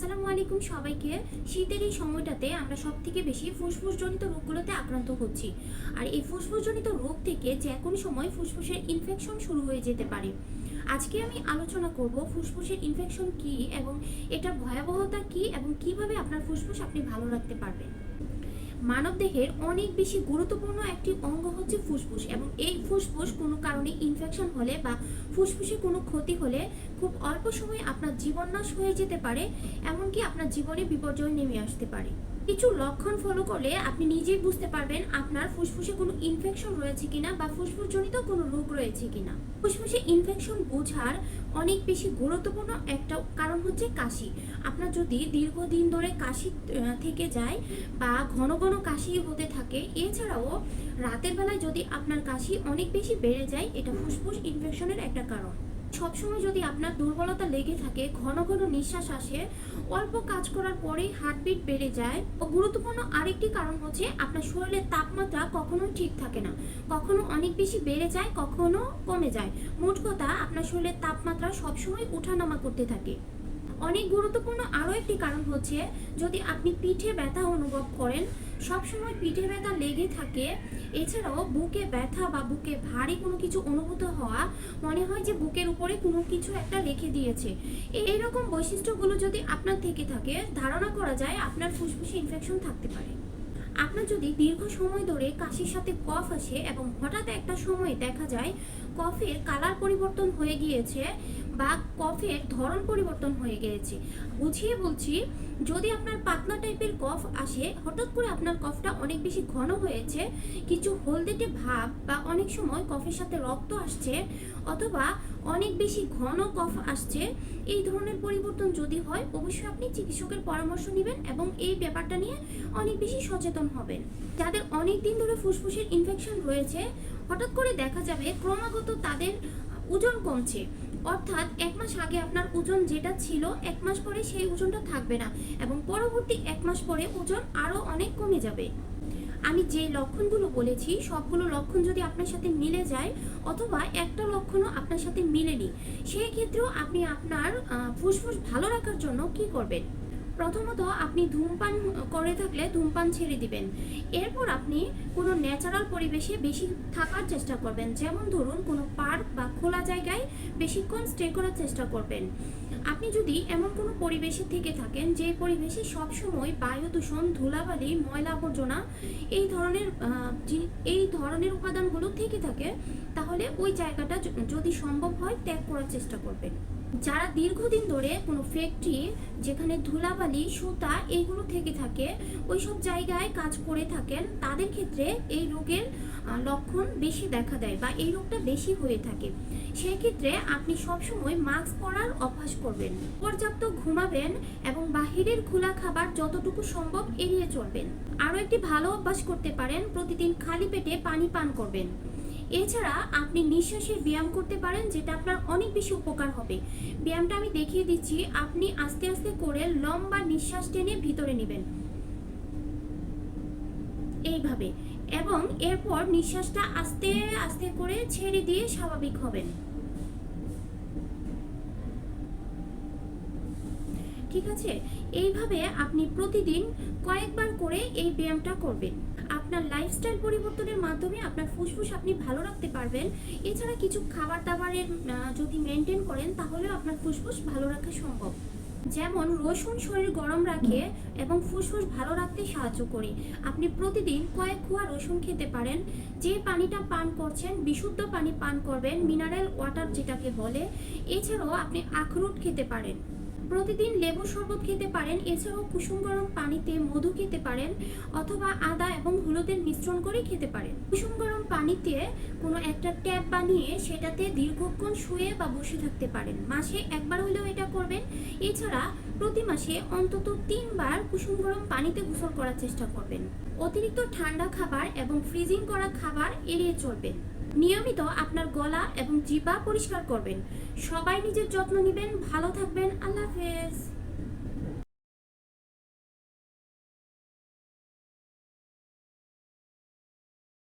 আসসালামু আলাইকুম সবাইকে। শীতের এই সময়টাতে আমরা সব থেকে বেশি ফুসফুসজনিত রোগগুলোতে আক্রান্ত হচ্ছি। আর এই ফুসফুসজনিত রোগ থেকে যে কোনো সময় ফুসফুসের ইনফেকশন শুরু হয়ে যেতে পারে। আজকে আমি আলোচনা করব ফুসফুসের ইনফেকশন কি এবং এটার ভয়াবহতা কি এবং কীভাবে আপনার ফুসফুস আপনি ভালো রাখতে পারবেন। মানবদেহের অনেক বেশি গুরুত্বপূর্ণ একটি অঙ্গ হচ্ছে ফুসফুস এবং এই ফুসফুস কোনো কারণে ইনফেকশন হলে বা ফুসফুসে কোনো ক্ষতি হলে খুব অল্প সময়ে আপনার জীবন নাশ হয়ে যেতে পারে, এমনকি আপনার জীবনে বিপর্যয় নেমে আসতে পারে। কিছু লক্ষণ ফলো করলে আপনি নিজেই বুঝতে পারবেন আপনার ফুসফুসে কোনো ইনফেকশন রয়েছে কিনা বা ফুসফুসজনিত কোনো রোগ রয়েছে কিনা। ফুসফুসে ইনফেকশন বোঝার অনেক বেশি গুরুত্বপূর্ণ একটা কারণ হচ্ছে কাশি। আপনার যদি দীর্ঘদিন ধরে কাশি থেকে যায় বা ঘন ঘন কাশি হতে থাকে, এছাড়াও রাতের বেলায় যদি আপনার কাশি অনেক বেশি বেড়ে যায়, এটা ফুসফুস ইনফেকশনের একটা কারণ। সবসময় যদি আপনার দুর্বলতা লেগে থাকে, ঘন ঘন নিঃশ্বাস আসে, অল্প কাজ করার পরেই হার্টবিট বেড়ে যায় ও গুরুত্বপূর্ণ আরেকটি কারণ হচ্ছে আপনার শরীরের তাপমাত্রা কখনো ঠিক থাকে না। কখনো অনেক বেশি বেড়ে যায়, কখনো কমে যায়। মোট কথা, আপনার শরীরের তাপমাত্রা সবসময় উঠানামা করতে থাকে। অনেক গুরুত্বপূর্ণ আরও একটি কারণ হচ্ছে যদি আপনি পিঠে ব্যথা অনুভব করেন, সবসময় পিঠে ব্যথা লেগে থাকে। এছাড়াও বুকে ব্যথা বা বুকে ভারী কোনো কিছু অনুভূত হওয়া মনে হয় যে বুকের উপরে কোনো কিছু একটা রেখে দিয়েছে। এই রকম বৈশিষ্ট্যগুলো যদি আপনার থেকে থাকে, ধারণা করা যায় আপনার ফুসফুসে ইনফেকশন থাকতে পারে। আপনার যদি দীর্ঘ সময় ধরে কাশির সাথে কফ আসে এবং হঠাৎ একটা সময় দেখা যায়, কফের কালার পরিবর্তন হয়ে গিয়েছে বা কফের ধরন পরিবর্তন হয়ে গিয়েছে বুঝিয়ে বলছি, যদি আপনার পাতলা টাইপের কফ আসে, হঠাৎ করে আপনার কফটা অনেক বেশি ঘন হয়েছে, কিছু হলদেটে ভাব বা অনেক সময় কফের সাথে রক্ত আসছে অথবা অনেক বেশি ঘন কফ আসছে, এই ধরনের পরিবর্তন যদি হয়, অবশ্যই আপনি চিকিৎসকের পরামর্শ নেবেন এবং এই ব্যাপারটা নিয়ে অনেক বেশি সচেতন হবেন। যাদের অনেক দিন ধরে ফুসফুসের ইনফেকশন রয়েছে, হঠাৎ করে দেখা যাবে ক্রমাগত তাদের ওজন কমছে। অর্থাৎ এক মাস আগে আপনার ওজন যেটা ছিল, এক মাস পরে সেই ওজনটা থাকবে না এবং পরবর্তী এক মাস পরে ওজন আরও অনেক কমে যাবে। আমি যে লক্ষণগুলো বলেছি, সবগুলো লক্ষণ যদি আপনার সাথে মিলে যায় অথবা একটা লক্ষণও আপনার সাথে মিলেনি সেই ক্ষেত্রেও আপনি আপনার ফুসফুস ভালো রাখার জন্য কি করবেন? প্রথমত আপনি ধূমপান করে থাকলে ধূমপান ছেড়ে দিবেন। এরপর আপনি কোনো ন্যাচারাল পরিবেশে বেশি থাকার চেষ্টা করবেন। যেমন ধরুন, কোনো পার্ক বা খোলা জায়গায় বেশিক্ষণ স্টে করার চেষ্টা করবেন। আপনি যদি এমন কোনো পরিবেশে থেকে থাকেন, যে পরিবেশে সবসময় বায়ু দূষণ ধুলাবালি, ময়লা আবর্জনা এই ধরনের এই ধরনের উপাদানগুলো থেকে থাকে, তাহলে ওই জায়গাটা যদি সম্ভব হয় ত্যাগ করার চেষ্টা করবেন। যারা দীর্ঘদিন ধরে কোনো ফ্যাক্টরি যেখানে ধুলাবালি, সুতা এইগুলো থেকে থাকে ওই সব জায়গায় কাজ করে থাকেন, তাদের ক্ষেত্রে এই রোগের লক্ষণ বেশি দেখা দেয় বা এই রোগটা বেশি হয়ে থাকে। সেই ক্ষেত্রে আপনি সবসময় মাস্ক পরার অভ্যাস করবেন। পর্যাপ্ত ঘুমাবেন এবং বাহিরের খোলা খাবার যতটুকু সম্ভব এড়িয়ে চলবেন। আরও একটি ভালো অভ্যাস করতে পারেন, প্রতিদিন খালি পেটে পানি পান করবেন। এছাড়া আপনি নিঃশ্বাসের ব্যায়াম করতে পারেন, যেটা আপনার অনেক বেশি উপকার হবে। ব্যায়ামটা আমি দেখিয়ে দিচ্ছি, আপনি আস্তে আস্তে করে লম্বা নিঃশ্বাস টেনে ভিতরে নেবেন। এইভাবে। এবং এরপর নিঃশ্বাসটা আস্তে আস্তে করে ছেড়ে দিয়ে স্বাভাবিক হবেন। ঠিক আছে? এইভাবে আপনি প্রতিদিন কয়েকবার করে এই ব্যায়ামটা করবেন। আপনার লাইফস্টাইল পরিবর্তনের মাধ্যমে আপনার ফুসফুস আপনি ভালো রাখতে পারবেন। এছাড়া কিছু খাবার দাবারের যদি মেনটেন করেন, তাহলেও আপনার ফুসফুস ভালো রাখা সম্ভব। যেমন রসুন শরীর গরম রাখে এবং ফুসফুস ভালো রাখতে সাহায্য করে। আপনি প্রতিদিন কয়েক খোয়া রসুন খেতে পারেন। যে পানিটা পান করছেন, বিশুদ্ধ পানি পান করবেন মিনারেল ওয়াটার যেটাকে বলে। এছাড়াও আপনি আখরোট খেতে পারেন। প্রতিদিন লেবু শরবত খেতে পারেন, এছাড়াও কুসুম গরম পানিতে মধু খেতে পারেন অথবা আদা এবং হলুদের মিশ্রণ করে খেতে পারেন। কুসুম গরম পানিতে কোনো একটা ট্যাপ বানিয়ে সেটাতে দীর্ঘক্ষণ শুয়ে বা বসে থাকতে পারেন। মাসে একবার হলেও এটা করবেন। এছাড়া প্রতি মাসে অন্তত তিনবার কুসুম গরম পানিতে গোসল করার চেষ্টা করবেন। অতিরিক্ত ঠান্ডা খাবার এবং ফ্রিজিং করা খাবার এড়িয়ে চলবেন। নিয়মিত আপনার গলা এবং জিবা পরিষ্কার করবেন। সবাই নিজের যত্ন নেবেন, ভালো থাকবেন। আল্লাহ হাফেজ।